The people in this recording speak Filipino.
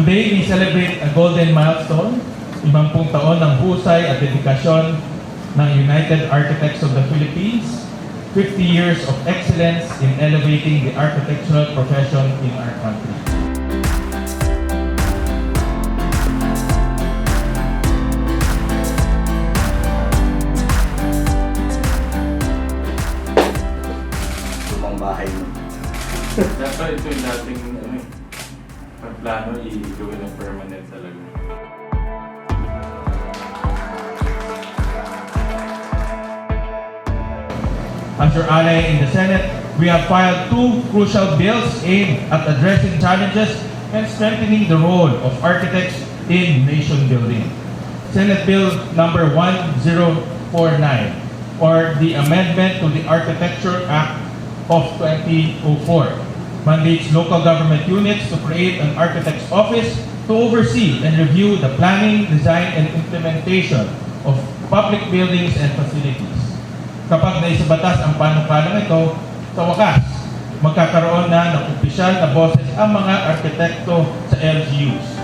Today, we celebrate a golden milestone, imampung taon ng husay at dedikasyon ng United Architects of the Philippines, 50 years of excellence in elevating the architectural profession in our country. Dapat ito yung dating ano, eh, talaga. As your ally in the Senate, we have filed two crucial bills aimed at addressing challenges and strengthening the role of architects in nation building. Senate Bill number 1049 or the amendment to the Architecture Act of 2004 mandates local government units to create an architect's office to oversee and review the planning, design, and implementation of public buildings and facilities. Kapag naisabatas ang panukalang ito, sa wakas, magkakaroon na ng opisyal na boses ang mga arkitekto sa LGUs.